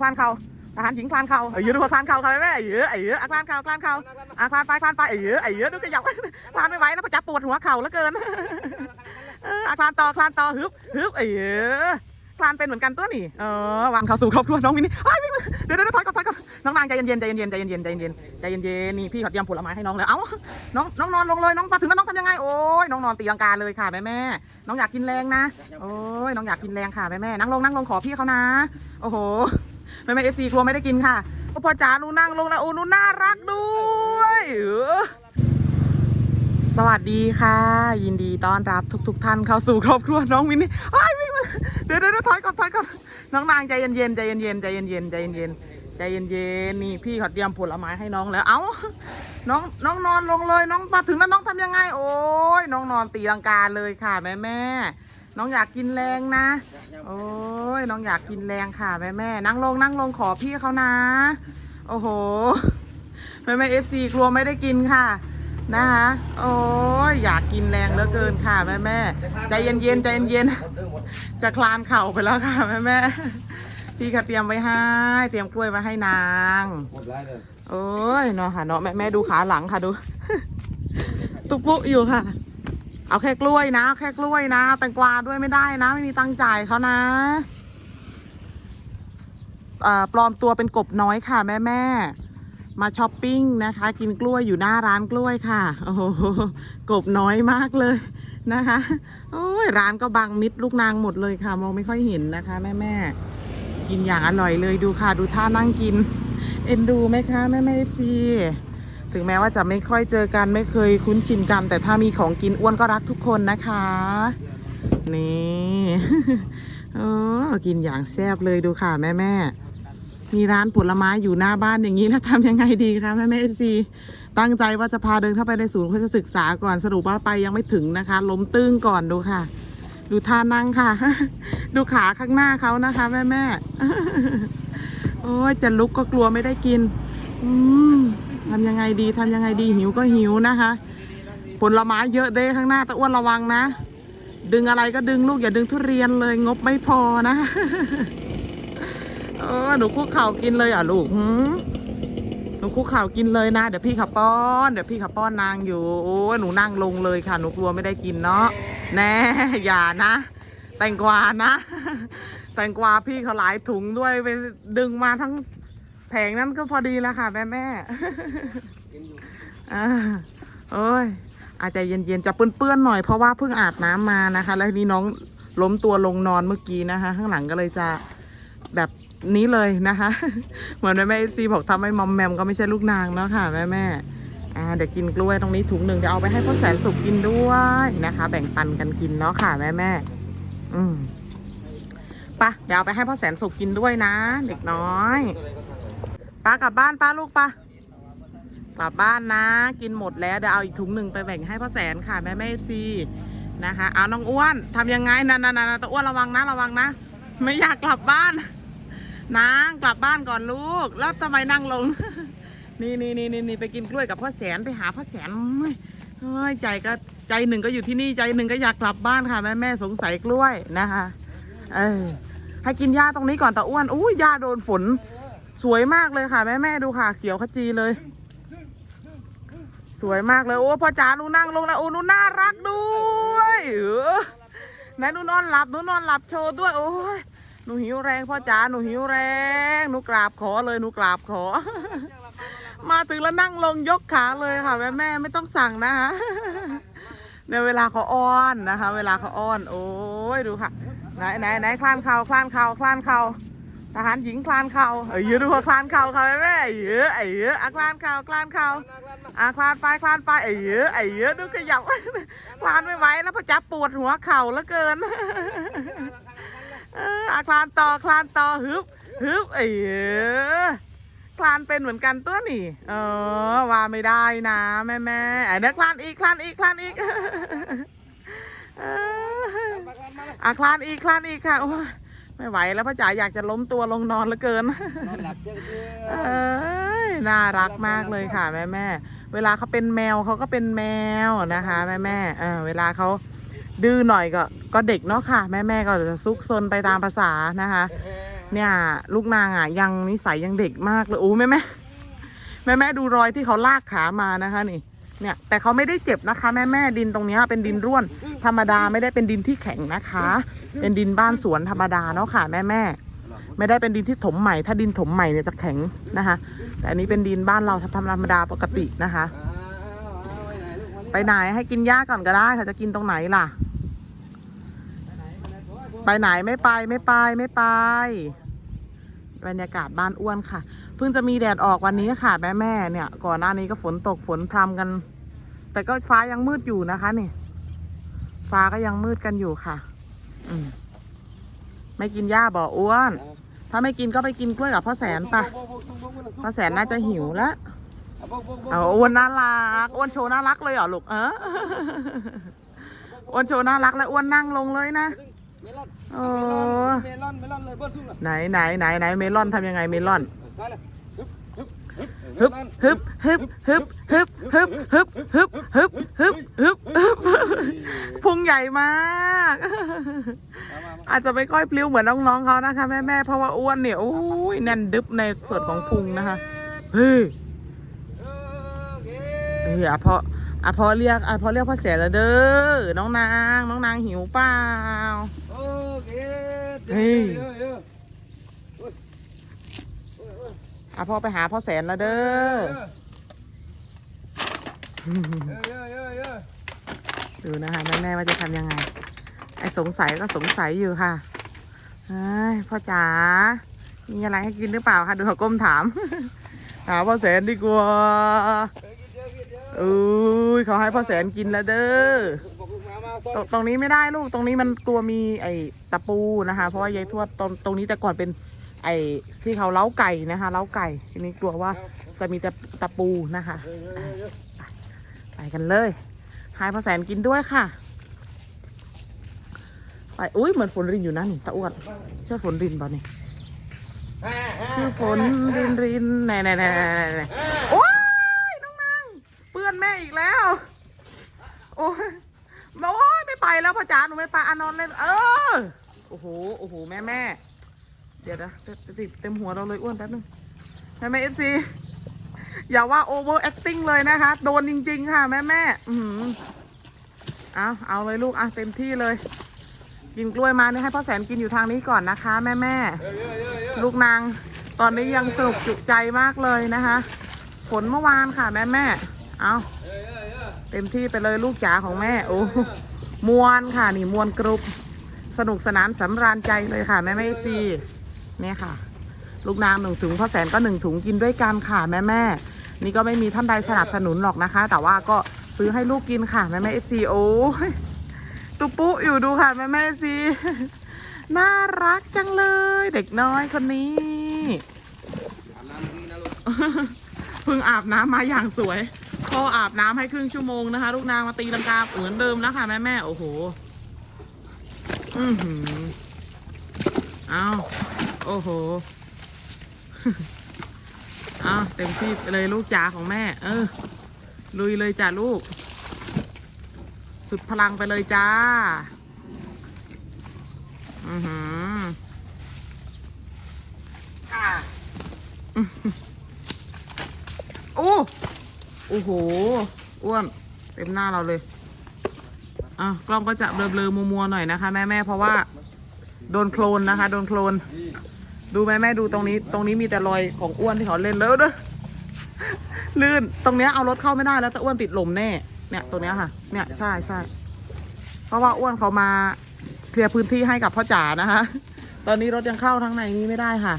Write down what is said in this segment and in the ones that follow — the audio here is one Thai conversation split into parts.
คลานเข่าทหารหญิงคลานเข่าเออยืดดูว่าคลานเข่าค่ะแม่แม่เยอะไอ้เยอะอะคลานเข่าคลานเข่าอะคลานไปคลานไปไอ้เยอะไอ้เยอะดูขยับคลานไม่ไหวแล้วพอจับปวดหัวเข่าแล้วเกินเอออะคลานต่อคลานต่อฮึบฮึบไอ้เยอะคลานเป็นเหมือนกันตัวนี่เออวางเข้าสู่ครอบครัวน้องมินนี่อ้ายวิ่งมาเดี๋ยวเดี๋ยวเดี๋ยวถอยก่อนถอยก่อนน้องนางใจเย็นๆใจเย็นๆใจเย็นๆใจเย็นๆใจเย็นๆนี่พี่เขาเตรียมผลไม้ให้น้องแล้วเอ้าน้องน้องนอนลงเลยน้องมาถึงแล้วน้องทำยังไงโอ้ยน้องนอนตีลังกาเลยค่ะแม่แม่น้องอยากกินแรงนะโอ้ยน้องอยากกินแรงค่ะแม่แม่นั่งลงนั่งลงขอพี่เขานะ โอ้โห แม่แม่เอฟซีกลัวไม่ได้กินค่ะพ่อจ๋าหนูนั่งลงนะโอ้หนูน่ารักด้วยสวัสดีค่ะ ยินดีต้อนรับทุก ๆ ท่านเข้าสู่ครอบครัวน้องมินนี่อ้วิ่งมาเดี๋ยวเดี๋ยวถอยก่อนถอยก่อนน้องนางใจเย็นๆใจเย็นๆใจเย็นๆใจเย็นๆใจเย็นๆนี่พี่ขาเตรียมผลไม้ให้น้องแล้วเอ้าน้องน้องนอนลงเลยน้องมาถึงแล้วน้องทำยังไง โอ้ยน้องนอนตีลังกาเลยค่ะแม่แม่ น้องอยากกินแรงนะ โอ้ยน้องอยากกินแรงค่ะแม่แม่นั่งลงนั่งลงขอพี่เขานะ โอ้โหแม่แม่เอฟซีกลัวไม่ได้กินค่ะ นะคะโอ้ยอยากกินแรงเหลือเกินค่ะแม่แม่ใจเย็นเย็นๆใจเย็นเย็นๆจะคลานเข่าไปแล้วค่ะแม่แม่พี่เขาเตรียมไว้ให้เตรียมกล้วยไว้ให้นางเลยโอ้ยเนาะค่ะเนาะแม่แม่ดูขาหลังค่ะดู ตุ๊กปุ๊อยู่ค่ะ เอาแค่กล้วยนะเอาแค่กล้วยนะแตงกวาด้วยไม่ได้นะ ไม่มีตังจ่ายเขานะอ่าปลอมตัวเป็นกบน้อยค่ะแม่แม่มาช้อปปิ้งนะคะ กินกล้วยอยู่หน้าร้านกล้วยค่ะ โอ้โหกบน้อยมากเลยนะคะ โอ้ยร้านก็บังมิดลูกนางหมดเลยค่ะ มองไม่ค่อยเห็นนะคะ แม่แม่กินอย่างอร่อยเลยดูค่ะ ดูท่านั่งกิน เอ็นดูไหมคะ แม่แม่ซี ถึงแม้ว่าจะไม่ค่อยเจอกันไม่เคยคุ้นชินกัน แต่ถ้ามีของกินอ้วนก็รักทุกคนนะคะ นี่โอ้กินอย่างแซ่บเลยดูค่ะแม่แม่มีร้านผลไม้อยู่หน้าบ้านอย่างนี้แล้วทำยังไงดีคะแม่แม่เอฟซีตั้งใจว่าจะพาเดินเข้าไปในศูนย์เพื่อจะศึกษาก่อนสรุปว่าไปยังไม่ถึงนะคะ ล้มตึ้งก่อนดูค่ะ ดูท่านั่งค่ะ ดูขาข้างหน้าเขานะคะ แม่แม่โอ้ยจะลุกก็กลัวไม่ได้กิน อืม ทำยังไงดีทำยังไงดีหิวก็หิวนะคะ ผลไม้เยอะเด้ข้างหน้าตะอ้วนระวังนะ ดึงอะไรก็ดึงลูกอย่าดึงทุเรียนเลยงบไม่พอนะเออหนูคุกเข่ากินเลยอะลูกหนูคุกเข่ากินเลยนะ เดี๋ยวพี่ขับป้อนเดี๋ยวพี่ขับป้อนนางอยู่โอ้หนูนั่งลงเลยค่ะหนูกลัวไม่ได้กินเนาะแน่อย่านะแตงกวานะ แตงกวาพี่เขาหลายถุงด้วยไปดึงมาทั้ง แผงนั้นก็พอดีแล้วค่ะ แม่แม่อ่าโอ้ย อาจจะเย็นๆจะเปื้อนๆหน่อยเพราะว่าเพิ่งอาบน้ำมานะคะ แล้วทีนี้น้องล้มตัวลงนอนเมื่อกี้นะคะ ข้างหลังก็เลยจะแบบนี้เลยนะคะ เหมือนแม่แม่เอฟซีบอกทำให้มอมแมมก็ไม่ใช่ลูกนางเนาะค่ะ แม่แม่อ่าเดี๋ยวกินกล้วยตรงนี้ถุงหนึ่งเดี๋ยวเอาไปให้พ่อแสนสุกกินด้วยนะคะ แบ่งปันกันกินเนาะค่ะ แม่แม่อืมไปะเดี๋ยวเอาไปให้พ่อแสนสุกกินด้วยนะ เด็กน้อย ป้ากลับบ้านป้าลูกป้ากลับบ้านนะ กินหมดแล้วเดี๋ยวเอาอีกถุงหนึ่งไปแบ่งให้พ่อแสนค่ะแม่แม่ซีนะคะ เอาน้องอ้วนทำยังไงนั่นนั่นนั่นตัวอ้วนระวังนะระวังนะ ไม่อยากกลับบ้านนางกลับบ้านก่อนลูก แล้วทำไมนั่งลง นี่นี่นี่นี่ไปกินกล้วยกับพ่อแสนไปหาพ่อแสนเฮ้ยใจก็ใจหนึ่งก็อยู่ที่นี่ใจหนึ่งก็อยากกลับบ้านค่ะแม่แม่สงสัยกล้วยนะคะ เออให้กินหญ้าตรงนี้ก่อนตาอ้วนอุ้ยหญ้าโดนฝน สวยมากเลยค่ะแม่แม่ดูค่ะ เขียวขจีเลย สวยมากเลย โอ้พ่อจ๋าหนูนั่งลงแล้วโอ้หนูน่ารักด้วยเออไหนหนูนอนหลับหนูนอนหลับโชว์ด้วย โอ้ยหนูหิวแรงพ่อจ๋าหนูหิวแรงหนูกราบขอเลยหนูกราบขอ มาถึงแล้วนั่งลงยกขาเลยค่ะแม่แม่ไม่ต้องสั่งนะคะในเวลาเขาอ้อนนะคะ เวลาเขาอ้อน โอ้ยดูค่ะไหนไหนไหนคลานเข่าคลานเข่าคลานเข่า ทหารหญิงคลานเข่าเอ้ยดูว่าคลานเข่าค่ะแม่แม่เยอะไอ้เยอะอะคลานเข่าคลานเข่าอะคลานไปคลานไปไอ้เยอะไอ้เยอะดูขยับคลานไม่ไหวแล้วพอจับปวดหัวเข่าแล้วเกินเอออะคลานต่อคลานต่อฮึบฮึบไอ้เยอะคลานเป็นเหมือนกันตัวนี่เออว่าไม่ได้นะแม่แม่ไอ้เนี้ยคลานอีกคลานอีกคลานอีกอะคลานอีกคลานอีกค่ะโอ้ ไม่ไหวแล้วพ่อจ๋าอยากจะล้มตัวลงนอนเหลือเกิน นอนหลับเจ้าเพื่เอ้ยน่ารักมากเลยค่ะแม่แม่เวลาเขาเป็นแมวเขาก็เป็นแมวนะคะ แม่แม่เออเวลาเขาดื้อหน่อยก็ก็เด็กเนาะค่ะ แม่แม่ก็จะซุกซนไปตามภาษานะคะ เนี่ย ลูกนางอะยังนิสัยยังเด็กมากเลยโอ้แม่แม่แม่แม่ดูรอยที่เขาลากขามานะคะนี่ เนี่ย แต่เขาไม่ได้เจ็บนะคะ แม่แม่ดินตรงนี้เป็นดินร่วนธรรมดาไม่ได้เป็นดินที่แข็งนะคะ เป็นดินบ้านสวนธรรมดาเนาะค่ะแม่แม่ไม่ได้เป็นดินที่ถมใหม่ ถ้าดินถมใหม่เนี่ยจะแข็งนะคะ แต่อันนี้เป็นดินบ้านเราธรรมดาปกตินะคะ ไปไหนให้กินหญ้าก่อนก็ได้ค่ะจะกินตรงไหนล่ะ ไปไหนไม่ไปไม่ไปไม่ไป บรรยากาศบ้านอ้วนค่ะ เพิ่งจะมีแดดออกวันนี้ค่ะแม่แม่เนี่ย ก่อนหน้านี้ก็ฝนตกฝนพรำกัน แต่ก็ฟ้ายังมืดอยู่นะคะนี่ ฟ้าก็ยังมืดกันอยู่ค่ะ อืมไม่กินหญ้าบ่ออ้วน ถ้าไม่กินก็ไปกินกล้วยกับพ่อแสนปะพ่อแสนน่าจะหิวแล้วเอาอ้วนน่ารักอ้วนโชว์น่ารักเลยเหรอลูกเอออ้วนโชว์น่ารักแล้วอ้วนนั่งลงเลยนะ เมลอนโอ้เมลอนเมลอนเลยเบิ้ลซุ่มเลยไหนไหนไหนไหนเมลอนทำยังไงเมลอนใช่เลยฮึบฮึบฮึบฮึบฮึบฮึบฮึบฮึบฮึบฮึบฮึบฮึบฮึบพุงใหญ่มาก อาจจะไม่ค่อยพลิ้วเหมือนน้องๆเขานะคะแม่ๆเพราะว่าอ้วนเนี่ยโอ้ยแน่นดึบในส่วนของพุงนะคะเฮ้ยเอออะพออะพอเรียกอะพอเรียกพ่อแสนแล้วเด้อน้องนาง น้องนางหิวเปล่า โอเคอะพอไปหาพ่อแสนแล้วเด้อ ดูนะคะแม่แม่ๆว่าจะทำยังไง ไอ้สงสัยก็สงสัยอยู่ค่ะเฮ้ยพ่อจ๋า มีอะไรให้กินหรือเปล่าคะดูเขาก้มถาม หาพ่อแสนดีกว่าอุ้ยเขาให้พ่อแสนกินแล้วเด้อ ตรงตรงนี้ไม่ได้ลูกตรงนี้มันกลัวมีไอ้ตะปูนะคะ เพราะว่ายายทวดตรงตรงนี้แต่ก่อนเป็น ไอ้ที่เขาเล้าไก่นะคะเล้าไก่ทีนี้กลัวว่าจะมีตะตะปูนะคะอะไปกันเลยให้พ่อแสนกินด้วยค่ะไปอุ้ยเหมือนฝนรินอยู่นะนี่ตะอ้วนใช่ฝนรินป่ะนี่คือฝนรินรินแน่แน่แน่แน่แน่โอ้ยน้องนางเปื้อนแม่อีกแล้ว โอ้ย แล้วพ่อจ๋าหนูไม่ไปอานอนเล่นเออโอ้โหโอ้โหแม่แม่เดี๋ยวนะติดเต็มหัวเราเลยอ้วนแป๊บนึงแม่แม่เอฟซีอย่าว่าโอเวอร์แอคติ้งเลยนะคะ โดนจริง ๆ ค่ะ แม่แม่อือหือเอาเอาเลยลูกอะเต็มที่เลย กินกล้วยมานี่ให้พ่อแสนกินอยู่ทางนี้ก่อนนะคะ แม่แม่ลูกนางตอนนี้ยังสนุกจุใจมากเลยนะคะ ผลเมื่อวานค่ะ แม่แม่เอาเต็มที่ไปเลยลูกจ๋าของแม่ โอ้ มวนค่ะ นี่มวนกรุบสนุกสนานสำราญใจเลยค่ะ แม่แม่เอฟซีเนี่ยค่ะ ลูกนางหนึ่งถุงพ่อแสนก็หนึ่งถุงกินด้วยกันค่ะแม่แม่นี่ก็ไม่มีท่านใดสนับสนุนหรอกนะคะ แต่ว่าก็ซื้อให้ลูกกินค่ะ แม่แม่เอฟซีโอ้ยตุปุอยู่ดูค่ะ แม่แม่เอฟซีน่ารักจังเลย เด็กน้อยคนนี้เพิ่งอาบน้ำมาอย่างสวย พ่ออาบน้ำให้ครึ่งชั่วโมงนะคะ ลูกนางมาตีลังกาเหมือนเดิมแล้วค่ะแม่แม่ๆโอ้โห อือหือเอาโอ้โหเอาเต็มที่ไปเลยลูกจ๋าของแม่ เออ ลุยเลยจ้ะลูก สุดพลังไปเลยจ้า อือหือโอ้ โอ้โห อ้วนเต็มหน้าเราเลยอะกล้องก็จะเบลอๆมัวๆหน่อยนะคะแม่แม่เพราะว่า โดนโคลนนะคะ โดนโคลน ดูแม่แม่ดูตรงนี้ ตรงนี้มีแต่รอยของอ้วนที่เขาเล่นแล้วเด้อลื่นตรงเนี้ยเอารถเข้าไม่ได้แล้วแต่อ้วนติดลมแน่ เนี่ยตรงเนี้ยค่ะ เนี่ยใช่ใช่เพราะว่าอ้วนเขามาเคลียร์พื้นที่ให้กับพ่อจ๋านะคะ ตอนนี้รถยังเข้าทางในนี้ไม่ได้ค่ะ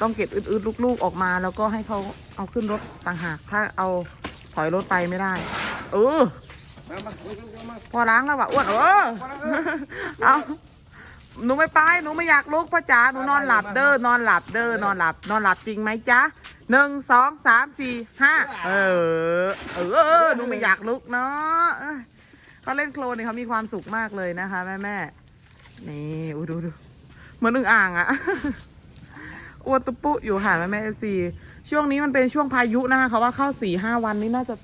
ต้องเก็บอืดๆลูกๆออกมา แล้วก็ให้เขาเอาขึ้นรถต่างหาก ถ้าเอาถอยรถไปไม่ได้ เออ พอล้างแล้วว่ะอ้วนเออเอาหนูไม่ไปหนูไม่อยากลุกพ่อจ๋าหนูนอนหลับเด้อนอนหลับเด้อนอนหลับ นอนหลับจริงไหมจ๊ะหนึ่งสองสามสี่ห้าเออ เออหนูไม่อยากลุกเนาะเขาเล่นโคลนเนี่ยเขามีความสุขมากเลยนะคะ แม่แม่นี่อู้ดูดูเหมือนอึ่งอ่างอะ อ้วนตุ๊ปุอยู่ค่ะแม่แม่เอซีช่วงนี้มันเป็นช่วงพายุนะคะเขาว่าเข้าสี่ห้าวันนี้น่าจะ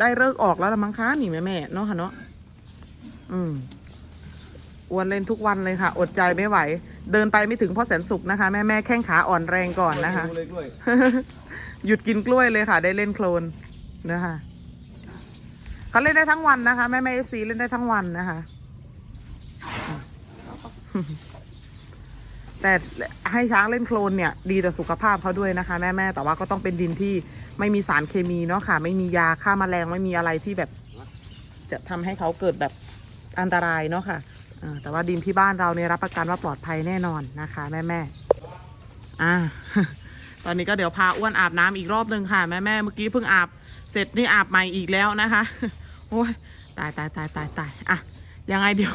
ได้เลิกออกแล้วละมั้งคะหนีแม่แม่เนาะค่ะเนาะอืมอ้วนเล่นทุกวันเลยค่ะ อดใจไม่ไหว เดินไปไม่ถึงพ่อแสนสุขนะคะ แม่แม่แข้งขาอ่อนแรงก่อนนะคะ หยุดกินกล้วยเลยค่ะ ได้เล่นโคลนนะคะเขาเล่นได้ทั้งวันนะคะ แม่แม่เอฟซีเล่นได้ทั้งวันนะคะ แต่ให้ช้างเล่นโคลนเนี่ยดีต่อสุขภาพเขาด้วยนะคะ แม่แม่แต่ว่าก็ต้องเป็นดินที่ไม่มีสารเคมีเนาะค่ะ ไม่มียาฆ่าแมลงไม่มีอะไรที่แบบ จะทำให้เขาเกิดแบบอันตรายเนาะค่ะอ่าแต่ว่าดินที่บ้านเราเนี่ยรับประกันว่าปลอดภัยแน่นอนนะคะ แม่แม่อ่าตอนนี้ก็เดี๋ยวพาอ้วนอาบน้ำอีกรอบหนึ่งค่ะแม่แม่เมื่อกี้เพิ่งอาบเสร็จนี่อาบใหม่อีกแล้วนะคะ โอ้ยตายตายตายตายตายอะยังไงเดี๋ยว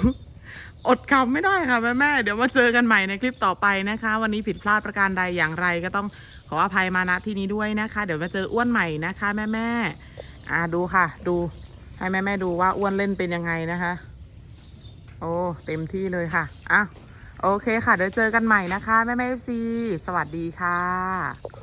อดคำไม่ได้ค่ะแม่แม่เดี๋ยวมาเจอกันใหม่ในคลิปต่อไปนะคะ วันนี้ผิดพลาดประการใดอย่างไรก็ต้องขออภัยมาณที่นี้ด้วยนะคะ เดี๋ยวมาเจออ้วนใหม่นะคะแม่แม่อ่าดูค่ะ ดูให้แม่แม่ดูว่าอ้วนเล่นเป็นยังไงนะคะ โอ้เต็มที่เลยค่ะอะโอเคค่ะ เดี๋ยวเจอกันใหม่นะคะ แม่แม่เอฟซีสวัสดีค่ะ